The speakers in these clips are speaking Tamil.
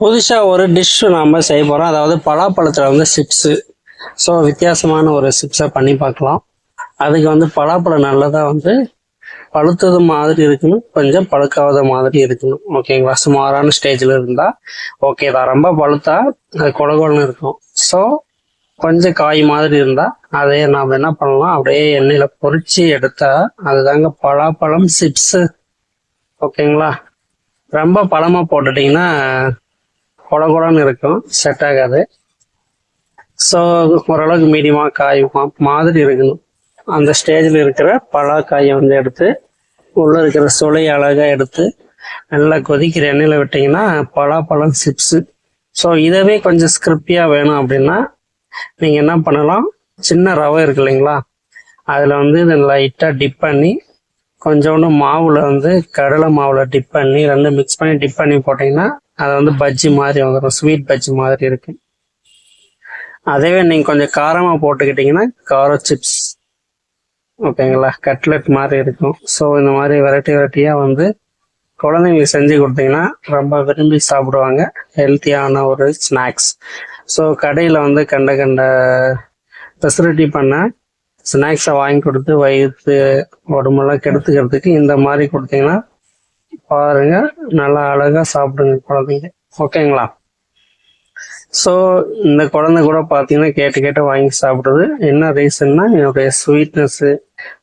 புதுசாக ஒரு டிஷ் நாம் செய்ய போகிறோம் அதாவது பலாப்பழத்தில் வந்து சிப்ஸு ஸோ வித்தியாசமான ஒரு சிப்ஸை பண்ணி பார்க்கலாம். அதுக்கு வந்து பலாப்பழம் நல்லதாக வந்து பழுத்தது மாதிரி இருக்கணும். கொஞ்சம் பழுக்காத மாதிரி இருக்கணும். ஓகேங்களா சுமாரான ஸ்டேஜில் இருந்தால் ஓகே தான். ரொம்ப பழுத்தா அது கொலகொலன்னு இருக்கும். ஸோ கொஞ்சம் காய் மாதிரி இருந்தால் அதே நாம் என்ன பண்ணலாம்? அப்படியே எண்ணெயில் பொறிச்சு எடுத்தா அதுதாங்க பலாப்பழம் சிப்ஸு ஓகேங்களா ரொம்ப பழமாக போட்டுட்டிங்கன்னா குட குடன்னு இருக்கும். செட் ஆகாது. ஸோ ஓரளவுக்கு மீடியமாக காய் மா- மாதிரி இருக்கணும். அந்த ஸ்டேஜில் இருக்கிற பலாக்காயை வந்து எடுத்து உள்ளே இருக்கிற சுளை அழகாக எடுத்து நல்லா கொதிக்கிற எண்ணெயில் விட்டிங்கன்னா பலாப்பழம் சிப்ஸு ஸோ இதவே கொஞ்சம் ஸ்கிரிப்பியாக வேணும் அப்படின்னா நீங்கள் என்ன பண்ணலாம்? சின்ன ரவை இருக்கு இல்லைங்களா? அதில் வந்து இதை லைட்டாக டிப் பண்ணி கொஞ்சோண்டு மாவில் வந்து கடலை மாவில் டிப் பண்ணி ரெண்டும் மிக்ஸ் பண்ணி டிப் பண்ணி போட்டிங்கன்னா அது வந்து பஜ்ஜி மாதிரி வந்துடும் ஸ்வீட் பஜ்ஜி மாதிரி இருக்கு. அதேவே நீங்கள் கொஞ்சம் காரமாக போட்டுக்கிட்டிங்கன்னா காரோ சிப்ஸ் ஓகேங்களா கட்லெட் மாதிரி இருக்கும். ஸோ இந்த மாதிரி வெரைட்டி வெரைட்டியாக வந்து குழந்தைங்களுக்கு செஞ்சு கொடுத்தீங்கன்னா ரொம்ப விரும்பி சாப்பிடுவாங்க. ஹெல்த்தியான ஒரு ஸ்நாக்ஸ் ஸோ கடையில் வந்து கண்ட கண்ட ஃபெசிலிட்டி பண்ண ஸ்நாக்ஸை வாங்கி கொடுத்து வயிற்று உடம்பெல்லாம் கெடுத்துக்கிறதுக்கு இந்த மாதிரி கொடுத்தீங்கன்னா பாருங்க. நல்லா அழகாக சாப்பிடுங்க குழந்தைங்க. ஓகேங்களா? ஸோ இந்த குழந்தை கூட பார்த்தீங்கன்னா கேட்டு கேட்டு வாங்கி சாப்பிடுறது. என்ன ரீசன்னா என்னுடைய ஸ்வீட்னஸ்ஸு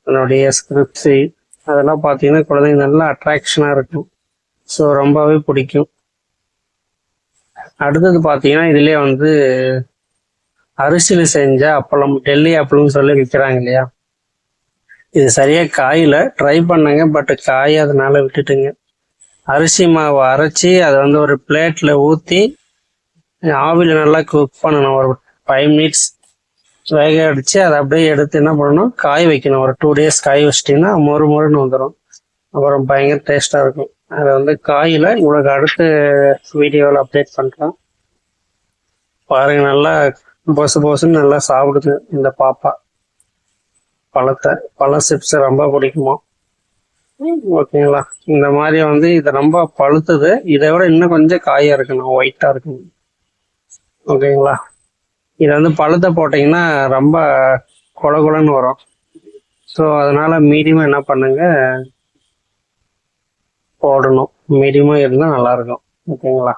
என்னுடைய ஸ்கிரிப்ஸு அதெல்லாம் பார்த்தீங்கன்னா குழந்தைங்க நல்லா அட்ராக்ஷனாக இருக்கும். ஸோ ரொம்பவே பிடிக்கும். அடுத்தது பார்த்தீங்கன்னா இதுலேயே வந்து அரிசியில் செஞ்ச அப்பளம் டெல்லி அப்பளம்னு சொல்லி விற்கிறாங்க இல்லையா? இது சரியாக காயில் ட்ரை பண்ணேங்க பட் காயாதனால விட்டுட்டுங்க. அரிசி மாவு அரைச்சி அதை வந்து ஒரு பிளேட்டில் ஊற்றி ஆவியில் நல்லா குக் பண்ணணும். ஒரு ஃபைவ் மினிட்ஸ் வேக அடித்து அதை அப்படியே எடுத்து என்ன பண்ணணும் காய் வைக்கணும். ஒரு டூ டேஸ் காய் வச்சிட்டிங்கன்னா மொறு மொறுன்னு வந்துடும் அப்புறம் பயங்கர டேஸ்ட்டாக இருக்கும். அதை வந்து காயில் உங்களுக்கு அடுத்த வீடியோவில் அப்டேட் பண்ணுறோம் பாருங்கள் நல்லா பொசு பொசுன்னு நல்லா சாப்பிடுது இந்த பாப்பா. பழத்தை பழ சிப்ஸ் ரொம்ப பிடிக்குமா? ஓகேங்களா? இந்த மாதிரி வந்து இது ரொம்ப பழுத்தது. இதை விட இன்னும் கொஞ்சம் காயாக இருக்கணும் ஒயிட்டாக இருக்கணும். ஓகேங்களா? இதை வந்து பழுத்த போட்டிங்கன்னா ரொம்ப கொல கொலன்னு வரும். ஸோ அதனால் மீடியமாக என்ன பண்ணுங்க? போடணும். மீடியமாக இருந்தால் நல்லா இருக்கும். ஓகேங்களா?